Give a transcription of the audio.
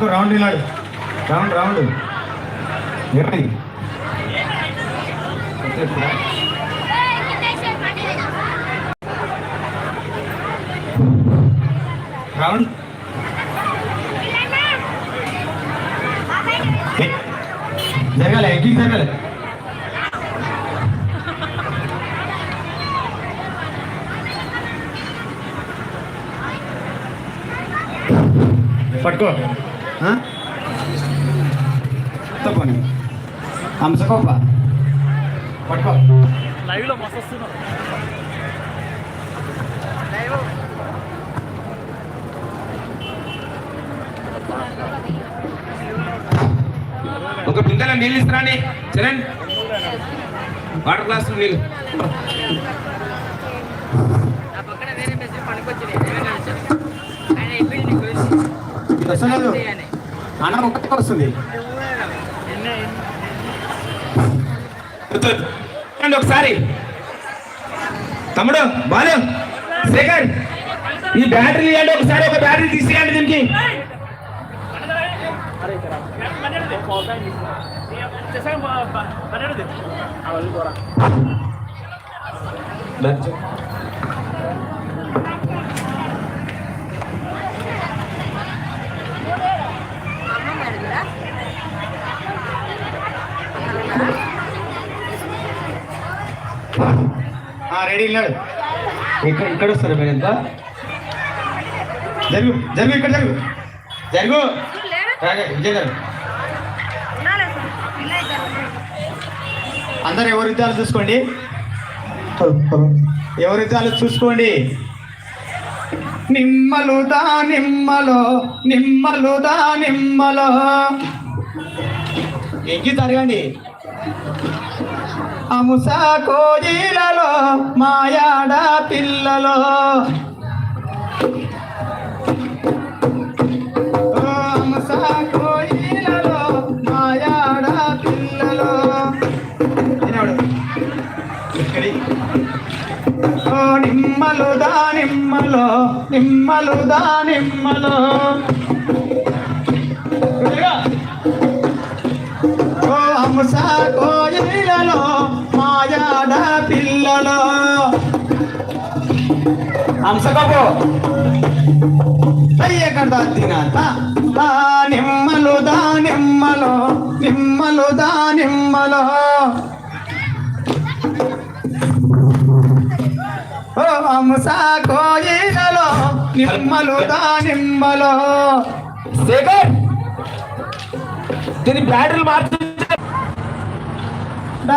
పట్టుకో రౌండ్ ఇలాడు round round ఇరవై రౌండ్ జరగాలి ఎగ్గి జరగాలి పట్టుకో తప్పని హంసకోప పట్టుకో లైవ్లో మస్తు వస్తున్నారు ఒక బిందెలో నీళ్ళు ఇస్తారండి చరణ్ వాటర్ గ్లాస్ నీళ్ళు ఆ పక్కన వేరే మెసేజ్ పనికొచ్చింది అన్నం ఒకటి వస్తుంది ఒకసారి. తమ్ముడు బాలు శేఖర్ ఈ బ్యాటరీ ఇవ్వండి ఒకసారి ఒక బ్యాటరీ తీసుకెళ్ళండి దీనికి. రెడీ వెళ్ళాడు ఇక్కడ ఇక్కడ వస్తారు మీరు ఎంత జరుగు జరుగు ఇక్కడ జరుగు. జరుగు. విజయ్ గారు. అందరు ఎవరి యుద్ధాలు చూసుకోండి? ఎవరి యుద్ధాలు చూసుకోండి? నిమ్మలుదా నిమ్మలో నిమ్మలుదా నిమ్మలో. ఎంకి తరగండి. అముస కోయిలలో మాయాడ పిల్లలో. అముస కోయిలలో మాయాడ పిల్లలో. ఓ నిమ్మలు దా నిమ్మలో నిమ్మలు దా నిమ్మలో. ఓ హంస మాయాడ పిల్లలో. హంస కబో అయ్య కడతా నిమ్మలు దా నిమ్మలో నిమ్మలు దా నిమ్మలో. ఓ హంస కోయిలలో నిమ్మలు దా నిమ్మలో. శేఖర్ దీని బ్యాటరీలు మార్చి.